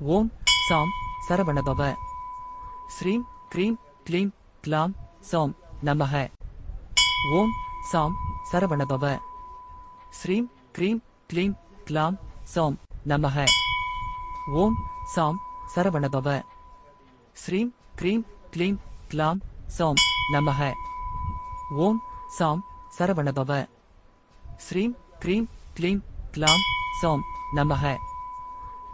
ஓம் சாம் சரவணபவ. ஸ்ரீம் கிரீம் க்ளீம் க்லாம் சோம் நமக ஓம் சாம் சரவணபவ. ஸ்ரீம் கிரீம் க்ளீம் க்லாம் சோம் நமக ஓம் சாம் சரவணபவ. ஸ்ரீம் கிரீம் க்ளீம் க்லாம் சோம் நமக ஓம் சாம் சரவணபவ. ஸ்ரீம் கிரீம் க்ளீம் க்லாம் சோம் நமக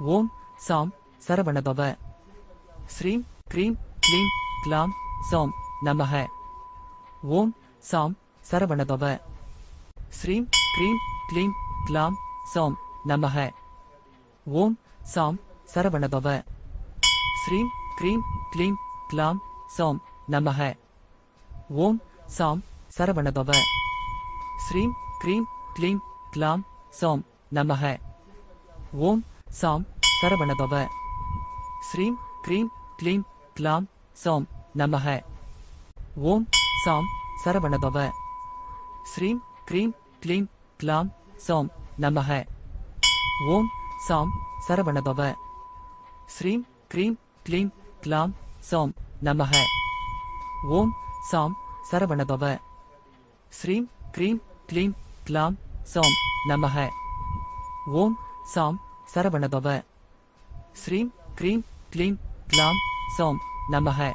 ஓம் சாம் சரவணபவ. ஸ்ரீம் கிரீம் க்ளீம் க்லாம் சோம் நமக ஓம் சாம் சரவணபவ. ஸ்ரீம் கிரீம் க்ளீம் க்லாம் சோம் நமக ஓம் சாம் சரவணபவ. ஸ்ரீம் கிரீம் க்ளீம் க்லாம் சோம் நமக ஓம் சாம் சரவணபவ. ஸ்ரீம் கிரீம் க்ளீம் க்லாம் சோம் நமக ஓம் சாம் சரவணபவ. ஸ்ரீம் க்ரீம் க்ளீம் க்லாம் சோம் நமக. ஓம் சாம் சரவணபவ. ஸ்ரீம் க்ரீம் க்ளீம் க்லாம் சோம் நமக. ஓம் சாம் சரவணபவ. ஸ்ரீம் க்ரீம் க்ளீம் க்லாம் சோம் நமக. ஓம் சாம் சரவணபவ. ஸ்ரீம் க்ரீம் க்ளீம் க்லாம் சோம் நமக. ஓம் சாம் சரவணபவ. ஸ்ரீம் கிரீம் க்ளீம் க்லாம் சோம் நமக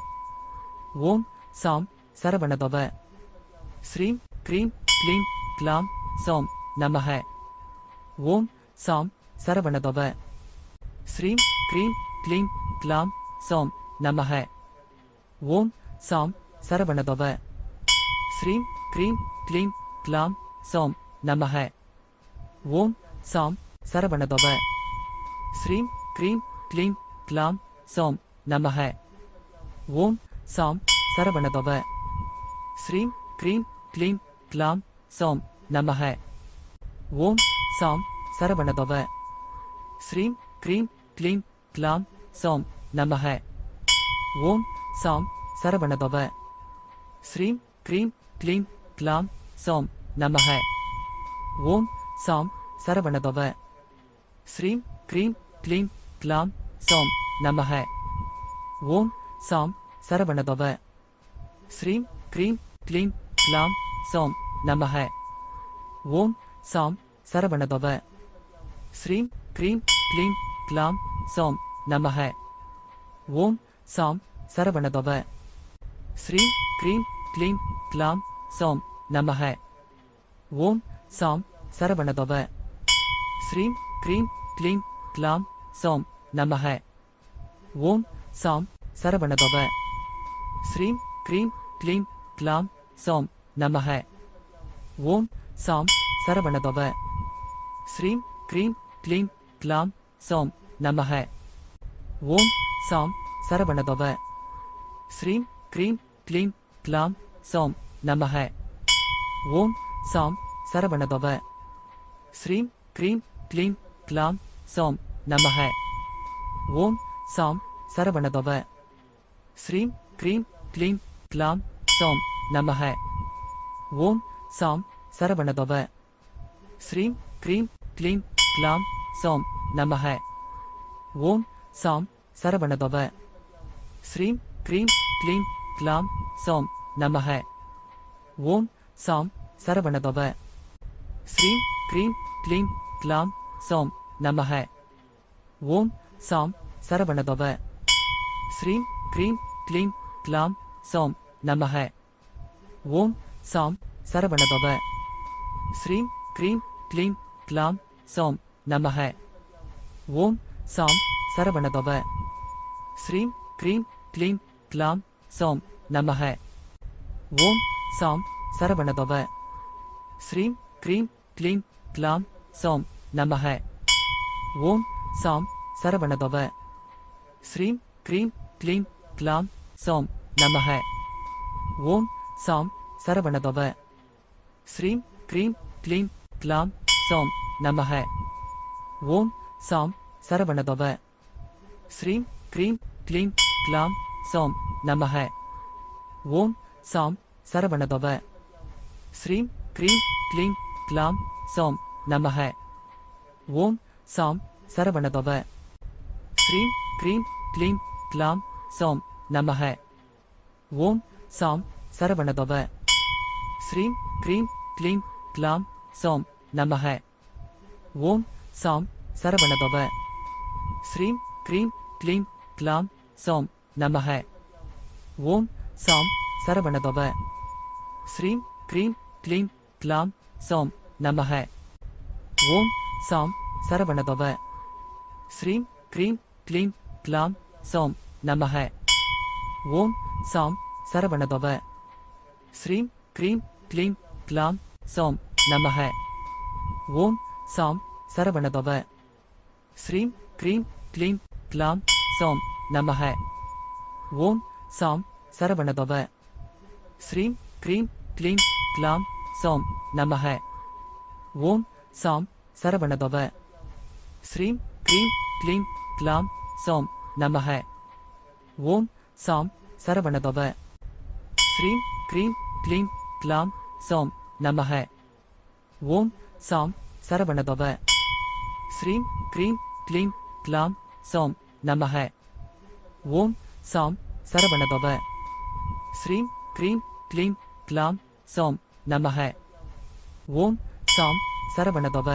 ஓம் சாம் சரவணபவ. ஸ்ரீம் கிரீம் க்ளீம் க்லாம் சோம் நமக ஓம் சாம் சரவணபவ. ஸ்ரீம் கிரீம் க்ளீம் க்லாம் சோம் நமக ஓம் சாம் சரவணபவ. ஸ்ரீம் கிரீம் க்ளீம் க்லாம் சோம் நமக ஓம் சாம் சரவணபவ. ஸ்ரீம் க்ரீம் க்ளீம் க்லாம் சோம் நமக ஓம் சாம் சரவணபவ ஸ்ரீம் க்ரீம் க்ளீம் க்லாம் சோம் நமக ஓம் சாம் சரவணபவ ஸ்ரீம் க்ரீம் க்ளீம் க்லாம் சோம் நமக ஓம் சாம் சரவணபவ ஸ்ரீம் க்ரீம் க்ளீம் க்லாம் சோம் நமக ஓம் சாம் சரவணபவ ஸ்ரீம் க்ரீம் க்ளீம் கிளாம் சோம் நமக ஓம் சாம் சரவணபவ. ஸ்ரீம் கிரீம் கிளீம் கிளாம் சோம் நமக ஓம் சாம் சரவணபவ. ஸ்ரீம் கிரீம் கிளீம் கிளாம் சோம் நமக ஓம் சாம் சரவணபவ. ஸ்ரீம் கிரீம் கிளீம் கிளாம் சோம் நமக ஓம் சாம் சரவணபவ. ஸ்ரீம் கிரீம் கிளீம் கிளாம் சோம் நமக ஓம் சாம் சரவணபவ. ஸ்ரீம் க்ரீம் க்ளீம் க்லாம் சோம் நமக ஓம் சாம் சரவணபவ. ஸ்ரீம் க்ரீம் க்ளீம் க்லாம் சோம் நமக ஓம் சாம் சரவணபவ. ஸ்ரீம் க்ரீம் க்ளீம் க்லாம் சோம் நமக ஓம் சாம் சரவணபவ. ஸ்ரீம் க்ரீம் க்ளீம் க்லாம் சோம் நமக. ஓம் சாம் சரவணபவ. ஸ்ரீம் க்ரீம் க்ளீம் க்லாம் சாம் நமக. ஓம் சாம் சரவணபவ. ஸ்ரீம் க்ரீம் க்ளீம் க்லாம் சாம் நமக. ஓம் சாம் சரவணபவ. ஸ்ரீம் க்ரீம் க்ளீம் க்லாம் சாம் நமக. ஓம் சாம் சரவணபவ. ஸ்ரீம் க்ரீம் க்ளீம் க்லாம் சாம் நமக. ஓம் சாம் சரவணபவ. ஸ்ரீம் கிரீம் க்ளீம் க்லாம் சோம் நமக ஓம் சாம் சரவணபவ. ஸ்ரீம் கிரீம் க்ளீம் க்லாம் சோம் நமக ஓம் சாம் சரவணபவ. ஸ்ரீம் கிரீம் க்ளீம் க்லாம் சோம் நமக ஓம் சாம் சரவணபவ. ஸ்ரீம் கிரீம் க்ளீம் க்லாம் சோம் நமக ஓம் சாம் சரவணபவ. ஸ்ரீம் க்ரீம் க்ளீம் க்லாம் சோம் நமக ஓம் சாம் சரவணபவ. ஸ்ரீம் க்ரீம் க்ளீம் க்லாம் சோம் நமக ஓம் சாம் சரவணபவ. ஸ்ரீம் க்ரீம் க்ளீம் க்லாம் சோம் நமக ஓம் சாம் சரவணபவ. ஸ்ரீம் க்ரீம் க்ளீம் க்லாம் சோம் நமக ஓம் சாம் சரவணபவ. ஸ்ரீம் க்ரீம் க்ளீம் க்லாம் சோம் நமக ஓம் சாம் சரவணபவ. ஸ்ரீம் க்ரீம் க்ளீம் க்லாம் சோம் நமக ஓம் சாம் சரவணபவ. ஸ்ரீம் க்ரீம் க்ளீம் க்லாம் சோம் நமக ஓம் சாம் சரவணபவ. ஸ்ரீம் க்ரீம் க்ளீம் க்லாம் சோம் நமக ஓம் சாம் சரவணபவ. ஸ்ரீம் க்ரீம் க்ளீம் க்லாம் சோம் நமக ஓம் சாம் சரவணபவ ஸ்ரீம் க்ரீம் க்ளீம் க்லாம் சோம் நமக ஓம் சாம் சரவணபவ ஸ்ரீம் க்ரீம் க்ளீம் க்லாம் சோம் நமக ஓம் சாம் சரவணபவ ஸ்ரீம் க்ரீம் க்ளீம் க்லாம் சோம் நமக ஓம் சாம் சரவணபவ ஸ்ரீம் க்ரீம் க்ளீம் க்லாம் சோம் நமக ஓம் சாம் சரவணபவ. ஸ்ரீம் க்ரீம் க்ளீம் க்லாம் சோம் நமக ஓம் சாம் சரவணபவ. ஸ்ரீம் க்ரீம் க்ளீம் க்லாம் சோம் நமக ஓம் சாம் சரவணபவ. ஸ்ரீம் க்ரீம் க்ளீம் க்லாம் சோம் நமக ஓம் சாம் சரவணபவ.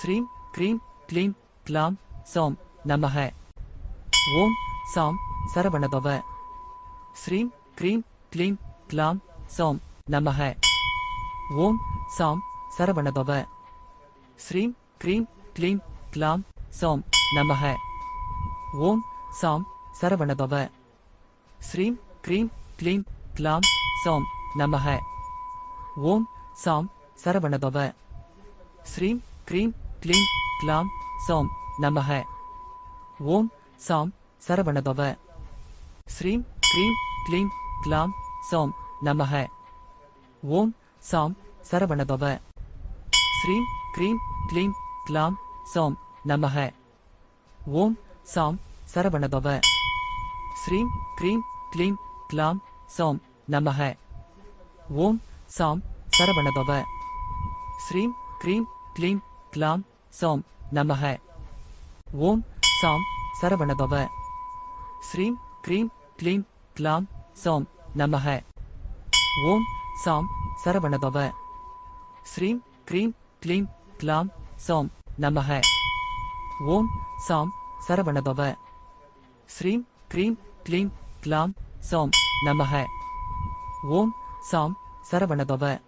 ஸ்ரீம் க்ரீம் க்ளீம் க்லாம் சோம் நமக ஓம் சாம் சரவணபவ. ஸ்ரீம் க்ரீம் க்ளீம் க்லாம் சோம் நமக ஓம் சாம் சரவணபவ. ஸ்ரீம் க்ரீம் க்ளீம் க்லாம் சோம் நமக ஓம் சாம் சரவணபவ. ஸ்ரீம் க்ரீம் க்ளீம் க்லாம் சோம் நமக ஓம் சாம் சரவணபவ. ஸ்ரீம் க்ரீம் க்ளீம் க்லாம் சோம் நமக. ஓம் சாம் சரவணபவ. ஸ்ரீம் க்ரீம் க்ளீம் க்லாம் சோம் நமக. ஓம் சாம் சரவணபவ. ஸ்ரீம் க்ரீம் க்ளீம் க்லாம் சோம் நமக. ஓம் சாம் சரவணபவ. ஸ்ரீம் க்ரீம் க்ளீம் க்லாம் சோம் நமக. ஓம் சாம் சரவணபவ. ஸ்ரீம் க்ரீம் க்ளீம் க்லாம் சோம் நமக. ஓம் சாம் சரவணபவ. ஸ்ரீம் க்ரீம் க்ளீம் க்லாம் சோம் நமக ஓம் சாம் சரவணபவ. ஸ்ரீம் க்ரீம் க்ளீம் க்லாம் சோம் நமக ஓம் சாம் சரவணபவ. ஸ்ரீம் க்ரீம் க்ளீம் க்லாம் சோம் நமக ஓம் சாம் சரவணபவ.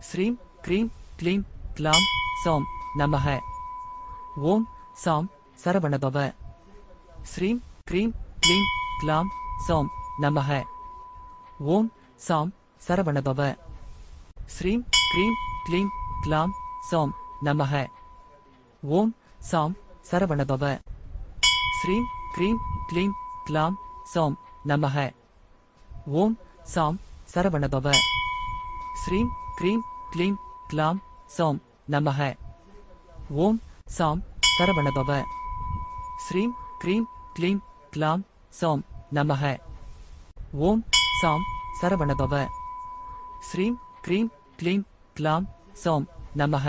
ஸ்ரீம் க்ரீம் க்ளீம் க்லாம் சோம் நமக ஓம் சாம் சரவணபவ. ஸ்ரீம் க்ரீம் க்ளீம் க்லாம் சோம் நமக ஓம் சாம் சரவணபவ. ஸ்ரீம் க்ரீம் க்ளீம் க்லாம் சோம் நமக ஓம் சாம் சரவணபவ. ஸ்ரீம் க்ரீம் க்ளீம் க்லாம் சோம் நமக ஓம் சாம் சரவணபவ. ஸ்ரீம் க்ரீம் க்ளீம் க்லாம் சோம் நமக ஓம் சாம் சரவணபவ. ஸ்ரீம் க்ரீம் க்ளீம் க்லாம் சோம் நமக ஓம் சாம் சரவணபவ. ஸ்ரீம் க்ரீம் க்ளீம் க்லாம் சோம் நமக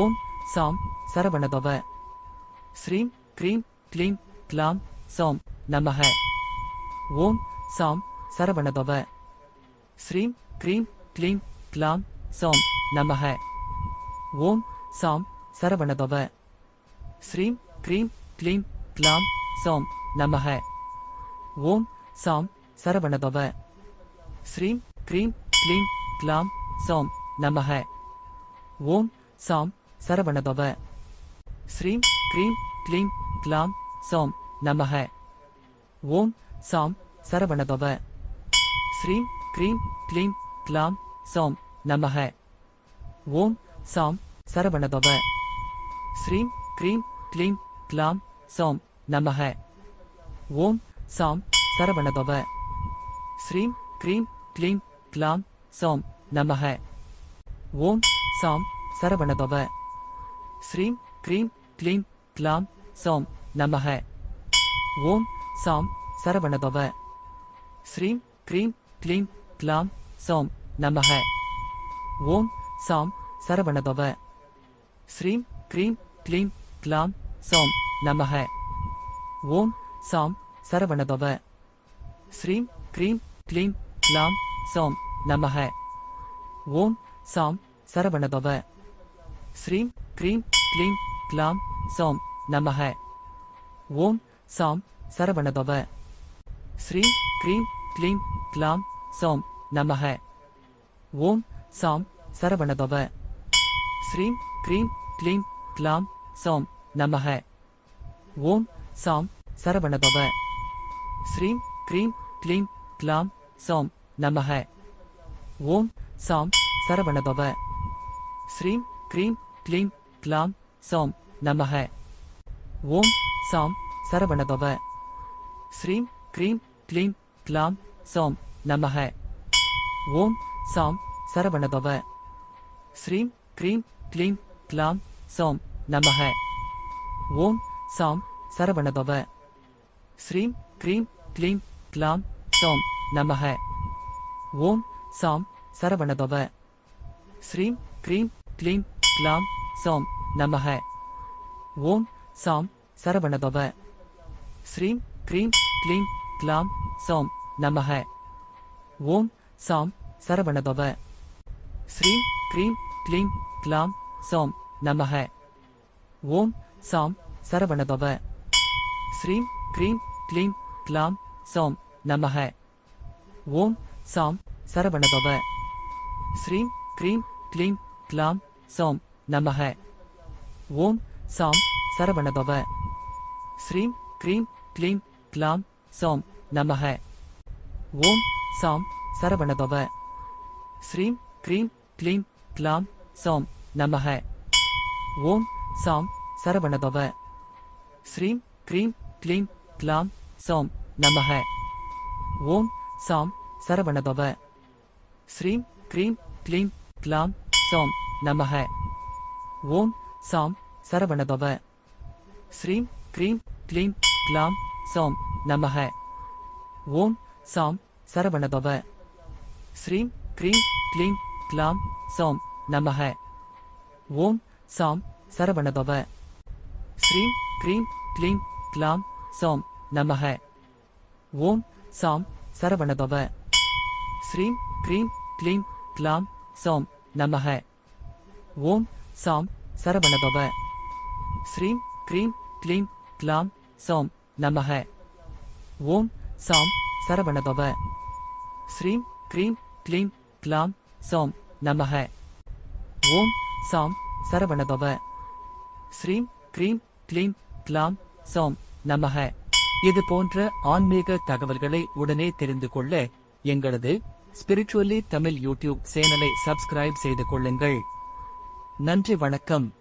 ஓம் சாம் சரவணபவ. ஸ்ரீம் க்ரீம் க்ளீம் க்லாம் சோம் நமக ஓம் சாம் சரவணபவ. ஸ்ரீம் க்ரீம் க்ளீம் க்லாம் சோம் நமக ஓம் சாம் சரவணபவ. ஸ்ரீம் க்ரீம் க்ளீம் க்லாம் சோம் நமக ஓம் சாம் சரவணபவ ஸ்ரீம் க்ரீம் க்ளீம் க்லாம் சோம் நமக ஓம் சாம் சரவணபவ ஸ்ரீம் க்ரீம் க்ளீம் க்லாம் சோம் நமக ஓம் சாம் சரவணபவ ஸ்ரீம் க்ரீம் க்ளீம் க்லாம் சோம் நமக ஓம் சாம் சரவணபவ ஸ்ரீம் க்ரீம் க்ளீம் க்லாம் சோம் நமக ஓம் சாம் சரவணபவ. ஸ்ரீம் க்ரீம் க்ளீம் க்லாம் சோம் நமக ஓம் சாம் சரவணபவ. ஸ்ரீம் க்ரீம் க்ளீம் க்லாம் சோம் நமக ஓம் சாம் சரவணபவ. ஸ்ரீம் க்ரீம் க்ளீம் க்லாம் சோம் நமக ஓம் சாம் சரவணபவ. ஸ்ரீம் க்ரீம் க்ளீம் க்லாம் சோம் நமக ஓம் சாம் சரவணபவ. ஸ்ரீம் க்ரீம் க்ளீம் க்லாம் சோம் நமக ஓம் சாம் சரவணபவ. ஸ்ரீம் க்ரீம் க்ளீம் க்லாம் சோம் நமக ஓம் சாம் சரவணபவ. ஸ்ரீம் க்ரீம் க்ளீம் க்லாம் சோம் நமக ஓம் சாம் சரவணபவ. ஸ்ரீம் க்ரீம் க்ளீம் க்லாம் சோம் நமக ஓம் சாம் சரவணபவ. ஸ்ரீம் க்ரீம் க்ளீம் க்லாம் சோம் நமக ஓம் சாம் சரவணபவ. ஸ்ரீம் க்ரீம் க்ளீம் க்லாம் சோம் நமக ஓம் சாம் சரவணபவ. ஸ்ரீம் க்ரீம் க்ளீம் க்லாம் சோம் நமக ஓம் சாம் சரவணபவ. ஸ்ரீம் க்ரீம் க்ளீம் க்லாம் சோம் நமக. ஓம் சாம் சரவணபவ. ஸ்ரீம் க்ரீம் க்ளீம் க்லாம் சோம் நமக. ஓம் சாம் சரவணபவ. ஸ்ரீம் க்ரீம் க்ளீம் க்லாம் சோம் நமக. ஓம் சாம் சரவணபவ. ஸ்ரீம் க்ரீம் க்ளீம் க்லாம் சோம் நமக. ஓம் சாம் சரவணபவ. ஸ்ரீம் க்ரீம் க்ளீம் க்லாம் சோம் நமக. ஓம் சாம் சரவணபவ. ஸ்ரீம் கிரீம் க்ளீம் க்லாம் சோம் நமக ஓம் சாம் சரவணபவ. ஸ்ரீம் கிரீம் க்ளீம் க்லாம் சோம் நமக ஓம் சாம் சரவணபவ. ஸ்ரீம் கிரீம் க்ளீம் க்லாம் சோம் நமக ஓம் சாம் சரவணபவ. ஸ்ரீம் கிரீம் க்ளீம் க்லாம் சோம் நமக ஓம் சாம் சரவணபவ. ஸ்ரீம் க்ரீம் க்ளீம் க்லாம் சாம் நமக ஓம் சாம் சரவணபவ. ஸ்ரீம் க்ரீம் க்ளீம் க்லாம் சாம் நமக ஓம் சாம் சரவணபவ. ஸ்ரீம் க்ரீம் க்ளீம் க்லாம் சாம் நமக ஓம் சாம் சரவணபவ. ஸ்ரீம் க்ரீம் க்ளீம் க்லாம் சாம் நமக ஓம் சாம் சரவணபவ. ஸ்ரீம் க்ரீம் க்ளீம் க்லாம் சோம் நமக ஓம் சாம் சரவணபவ. ஸ்ரீம் க்ரீம் க்ளீம் க்லாம் சோம் நமக ஓம் சாம் சரவணபவ. ஸ்ரீம் க்ரீம் க்ளீம் க்லாம் சோம் நமக ஓம் சாம் சரவணபவ. ஸ்ரீம் க்ரீம் க்ளீம் க்லாம் சோம் நமக ஓம் சாம் சரவணபவ. ஸ்ரீம் க்ரீம் க்ளீம் கிளாம் சோம் நமக. இது போன்ற ஆன்மீக தகவல்களை உடனே தெரிந்து கொள்ள எங்களது ஸ்பிரிச்சுவலி தமிழ் யூடியூப் சேனலை சப்ஸ்கிரைப் செய்து கொள்ளுங்கள். நன்றி வணக்கம்.